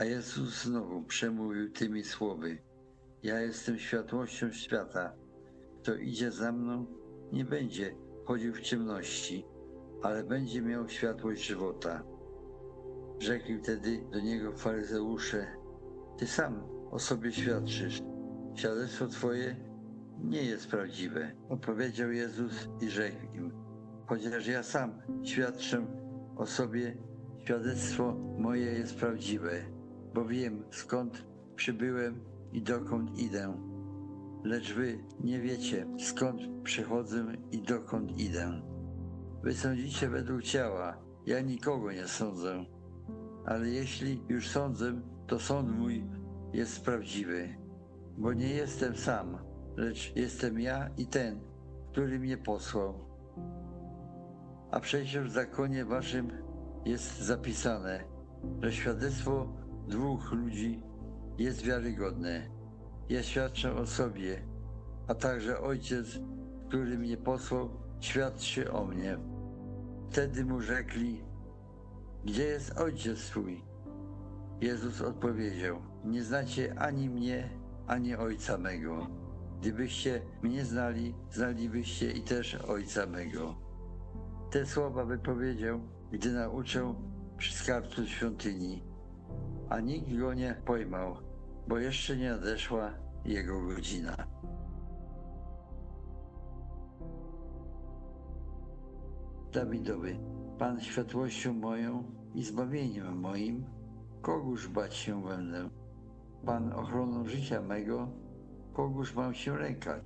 A Jezus znowu przemówił tymi słowy: Ja jestem światłością świata. Kto idzie za mną, nie będzie chodził w ciemności, ale będzie miał światłość żywota. Rzekli wtedy do niego faryzeusze: Ty sam o sobie świadczysz. Świadectwo Twoje nie jest prawdziwe. Odpowiedział Jezus i rzekł im: Chociaż ja sam świadczę o sobie, świadectwo moje jest prawdziwe, bo wiem skąd przybyłem i dokąd idę. Lecz wy nie wiecie skąd przychodzę i dokąd idę. Wy sądzicie według ciała, ja nikogo nie sądzę. Ale jeśli już sądzę, to sąd mój jest prawdziwy, bo nie jestem sam, lecz jestem ja i ten, który mnie posłał. A przecież w zakonie waszym jest zapisane, że świadectwo dwóch ludzi jest wiarygodne. Ja świadczę o sobie, a także Ojciec, który mnie posłał, świadczy o mnie. Wtedy mu rzekli, gdzie jest Ojciec Twój? Jezus odpowiedział, nie znacie ani mnie, ani Ojca mego. Gdybyście mnie znali, znalibyście i też Ojca mego. Te słowa wypowiedział, gdy nauczał przy skarbcu świątyni, a nikt go nie pojmał, bo jeszcze nie nadeszła jego godzina. Dawidowy, Pan światłością moją i zbawieniem moim, kogóż bać się będę? Pan ochroną życia mego, kogóż mam się lękać?